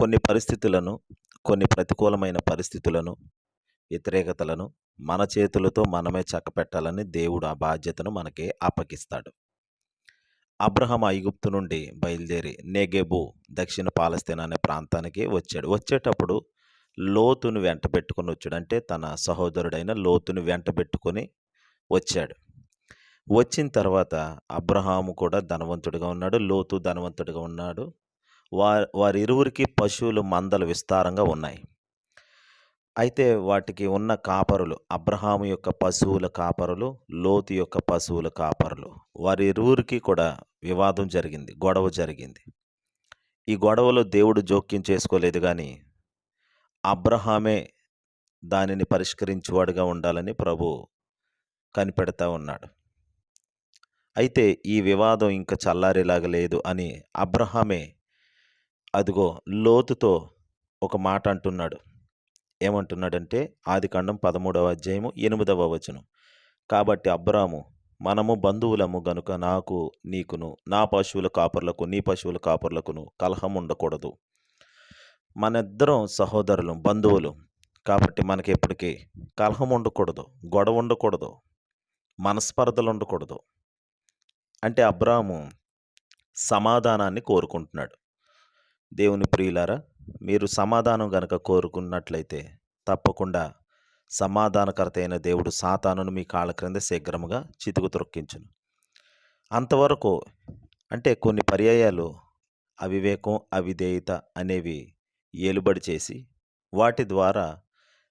కొన్ని పరిస్థితులను కొన్ని ప్రతికూలమైన పరిస్థితులను వ్యతిరేకతలను మన చేతులతో మనమే చక్కపెట్టాలని దేవుడు ఆ బాధ్యతను మనకే అప్పగిస్తాడు. అబ్రహం ఐగుప్తు నుండి బయలుదేరి నెగెబు దక్షిణ పాలస్తీన్ అనే ప్రాంతానికి వచ్చాడు. వచ్చేటప్పుడు లోతును వెంట పెట్టుకొని వచ్చాడు. అంటే తన సహోదరుడైన లోతును వెంట పెట్టుకొని వచ్చాడు. వచ్చిన తర్వాత అబ్రహాము కూడా ధనవంతుడిగా ఉన్నాడు. లోతు ధనవంతుడిగా ఉన్నాడు. వారి వారిరువురికి పశువులు మందలు విస్తారంగా ఉన్నాయి. అయితే వాటికి ఉన్న కాపరులు అబ్రహాము యొక్క పశువుల కాపరులు లోతు యొక్క పశువుల కాపరులు వారి ఇరువురికి కూడా వివాదం జరిగింది గొడవ జరిగింది. ఈ గొడవలో దేవుడు జోక్యం చేసుకోలేదు కానీ అబ్రహామే దానిని పరిష్కరించేవాడుగా ఉండాలని ప్రభు కనిపెడతా ఉన్నాడు. అయితే ఈ వివాదం ఇంకా చల్లారేలాగా లేదు అని అబ్రహామే అదిగో లోతుతో ఒక మాట అంటున్నాడు. ఏమంటున్నాడంటే ఆదికాండం పదమూడవ అధ్యాయము ఎనిమిదవ వచనం. కాబట్టి అబ్రాము మనము బంధువులము గనుక నాకు నీకును నా పశువుల కాపర్లకు నీ పశువుల కాపర్లకును కలహం ఉండకూడదు. మనిద్దరం సహోదరులు బంధువులు. కాబట్టి మనకి ఎప్పటికీ కలహం ఉండకూడదు గొడవ ఉండకూడదు మనస్పర్ధలు ఉండకూడదు అంటే అబ్రాము సమాధానాన్ని కోరుకుంటున్నాడు. దేవుని ప్రియులారా మీరు సమాధానం గనక కోరుకున్నట్లయితే తప్పకుండా సమాధానకర్త అయిన దేవుడు సాతానును మీ కాళ్ళ క్రింద శీఘ్రముగా చితుకు త్రొక్కించును. అంతవరకు అంటే కొన్ని పర్యాయాలు అవివేకం అవిధేయత అనేవి ఏలుబడి చేసి వాటి ద్వారా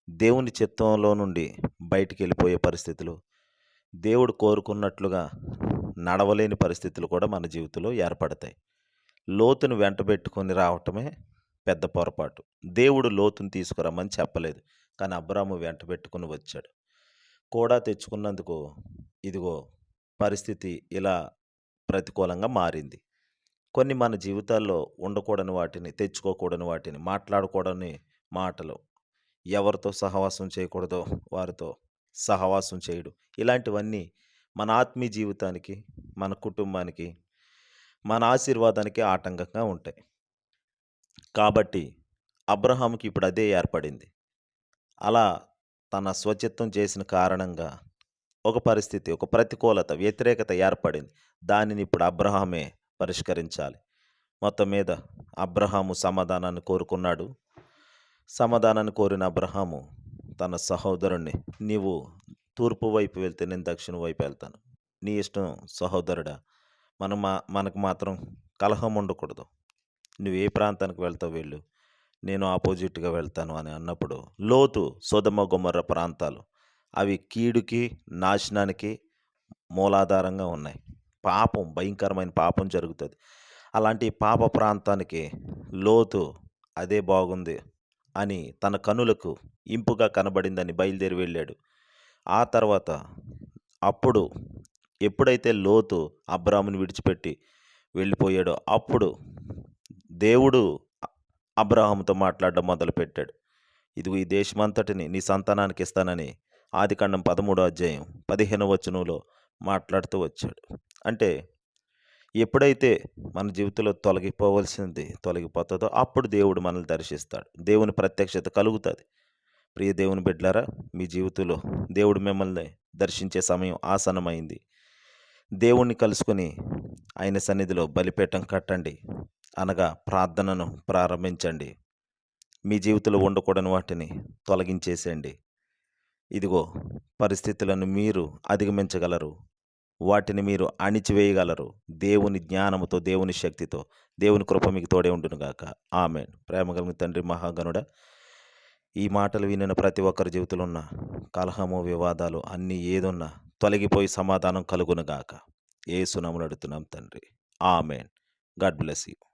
దేవుని చిత్తంలో నుండి బయటికి వెళ్ళిపోయే పరిస్థితులు దేవుడు కోరుకున్నట్లుగా నడవలేని పరిస్థితులు కూడా మన జీవితంలో ఏర్పడతాయి. లోతును వెంటబెట్టుకొని రావటమే పెద్ద పొరపాటు. దేవుడు లోతును తీసుకురమ్మని చెప్పలేదు. కానీ అబ్రాము వెంట పెట్టుకుని వచ్చాడు. కూడా తెచ్చుకున్నందుకు ఇదిగో పరిస్థితి ఇలా ప్రతికూలంగా మారింది. కొన్ని మన జీవితాల్లో ఉండకూడని వాటిని తెచ్చుకోకూడని వాటిని మాట్లాడకూడని మాటలు ఎవరితో సహవాసం చేయకూడదో వారితో సహవాసం చేయడు. ఇలాంటివన్నీ మన ఆత్మీయ జీవితానికి మన కుటుంబానికి మన ఆశీర్వాదానికి ఆటంకంగా ఉంటాయి. కాబట్టి అబ్రహాముకి ఇప్పుడు అదే ఏర్పడింది. అలా తన స్వచిత్వం చేసిన కారణంగా ఒక పరిస్థితి ఒక ప్రతికూలత వ్యతిరేకత ఏర్పడింది. దానిని ఇప్పుడు అబ్రహామే పరిష్కరించాలి. మొత్తం మీద అబ్రహాము సమాధానాన్ని కోరుకున్నాడు. సమాధానాన్ని కోరిన అబ్రహాము తన సహోదరుణ్ణి నీవు తూర్పు వైపు వెళ్తే నేను దక్షిణ వైపు వెళ్తాను. నీ ఇష్టం సహోదరుడా మనం మా మనకు మాత్రం కలహం ఉండకూడదు. నువ్వు ఏ ప్రాంతానికి వెళ్తావు వెళ్ళు. నేను ఆపోజిట్గా వెళ్తాను అని అన్నప్పుడు లోతు సోదమ గుమ్మర్ర ప్రాంతాలు అవి కీడుకి నాశనానికి మూలాధారంగా ఉన్నాయి. పాపం భయంకరమైన పాపం జరుగుతుంది. అలాంటి పాప ప్రాంతానికి లోతు అదే బాగుంది అని తన కనులకు ఇంపుగా కనబడిందని బయలుదేరి వెళ్ళాడు. ఆ తర్వాత అప్పుడు ఎప్పుడైతే లోతు అబ్రామును విడిచిపెట్టి వెళ్ళిపోయాడో అప్పుడు దేవుడు అబ్రాహాముతో మాట్లాడడం మొదలుపెట్టాడు. ఇదిగో ఈ దేశమంతటిని నీ సంతానానికి ఇస్తానని ఆదికాండం పదమూడో అధ్యాయం పదిహేను వచనంలో మాట్లాడుతూ వచ్చాడు. అంటే ఎప్పుడైతే మన జీవితంలో తొలగిపోవలసింది తొలగిపోతుందో అప్పుడు దేవుడు మనల్ని దర్శిస్తాడు. దేవుని ప్రత్యక్షత కలుగుతుంది. ప్రియ దేవుని బిడ్డలారా మీ జీవితంలో దేవుడు మిమ్మల్ని దర్శించే సమయం ఆసనమైంది దేవుణ్ణి కలుసుకొని ఆయన సన్నిధిలో బలిపీఠం కట్టండి. అనగా ప్రార్థనను ప్రారంభించండి. మీ జీవితంలో ఉండకూడని వాటిని తొలగించేసేయండి. ఇదిగో పరిస్థితులను మీరు అధిగమించగలరు. వాటిని మీరు అణిచివేయగలరు. దేవుని జ్ఞానముతో దేవుని శక్తితో దేవుని కృప మీకు తోడే ఉండునుగాక. ఆమె ప్రేమ కలిగిన తండ్రి మహాగణుడ ఈ మాటలు వినిన ప్రతి ఒక్కరి జీవితంలో ఉన్న కలహము వివాదాలు అన్నీ ఏదున్నా తొలగిపోయి సమాధానం కలుగునుగాక. ఏ సునములు అడుగుతున్నాం తండ్రి. ఆమెన్. God bless you.